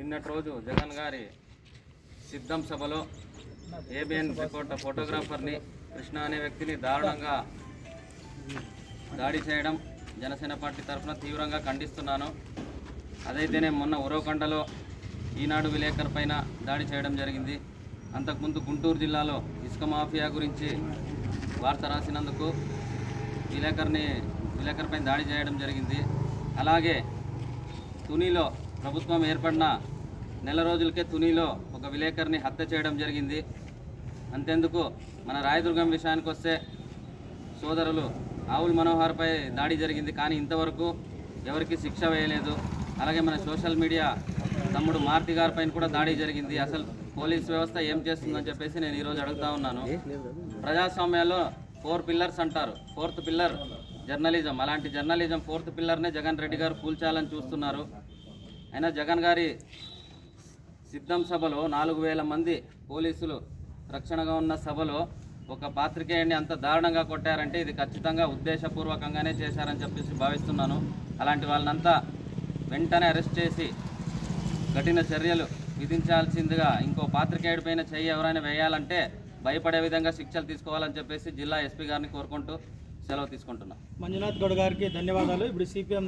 నిన్నటి రోజు జగన్ గారి సిద్ధం సభలో ఏబిఎన్ రిపోర్ట్ ఫోటోగ్రాఫర్ని కృష్ణ అనే వ్యక్తిని దారుణంగా దాడి చేయడం జనసేన పార్టీ తరఫున తీవ్రంగా ఖండిస్తున్నాను. అదైతేనే మొన్న ఉరవకొండలో ఈనాడు విలేకరు పైన దాడి చేయడం జరిగింది. అంతకుముందు గుంటూరు జిల్లాలో ఇసుక మాఫియా గురించి వార్త రాసినందుకు విలేకరిని విలేకర్పై దాడి చేయడం జరిగింది. అలాగే తునిలో ప్రభుత్వం ఏర్పడిన నెల రోజులకే తునిలో ఒక విలేకరిని హత్య చేయడం జరిగింది. అంతేందుకు మన రాయదుర్గం విషయానికి వస్తే సోదరులు ఆవుల్ మనోహర్పై దాడి జరిగింది. కానీ ఇంతవరకు ఎవరికి శిక్ష వేయలేదు. అలాగే మన సోషల్ మీడియా తమ్ముడు మారుతి గారిపైన కూడా దాడి జరిగింది. అసలు పోలీస్ వ్యవస్థ ఏం చేస్తుందని చెప్పేసి నేను ఈరోజు అడుగుతా ఉన్నాను. ప్రజాస్వామ్యాల్లో ఫోర్ పిల్లర్స్ అంటారు. Fourth pillar journalism. అలాంటి జర్నలిజం ఫోర్త్ పిల్లర్నే జగన్ రెడ్డి గారు కూల్చాలని చూస్తున్నారు. అయినా జగన్ గారి సిద్ధం సభలో నాలుగు వేల మంది పోలీసులు రక్షణగా ఉన్న సభలో ఒక పాత్రికేయుడిని అంత దారుణంగా కొట్టారంటే ఇది ఖచ్చితంగా ఉద్దేశపూర్వకంగానే చేశారని చెప్పేసి భావిస్తున్నాను. అలాంటి వాళ్ళనంతా వెంటనే అరెస్ట్ చేసి కఠిన చర్యలు విధించాల్సిందిగా ఇంకో పాత్రికేయుడి పైన చెయ్యి ఎవరైనా వేయాలంటే భయపడే విధంగా శిక్షలు తీసుకోవాలని చెప్పేసి జిల్లా ఎస్పీ గారిని కోరుకుంటూ సెలవు తీసుకుంటున్నాను మంజునాథ్ గౌడ్ గారికి ధన్యవాదాలు. ఇప్పుడు సిపిఎం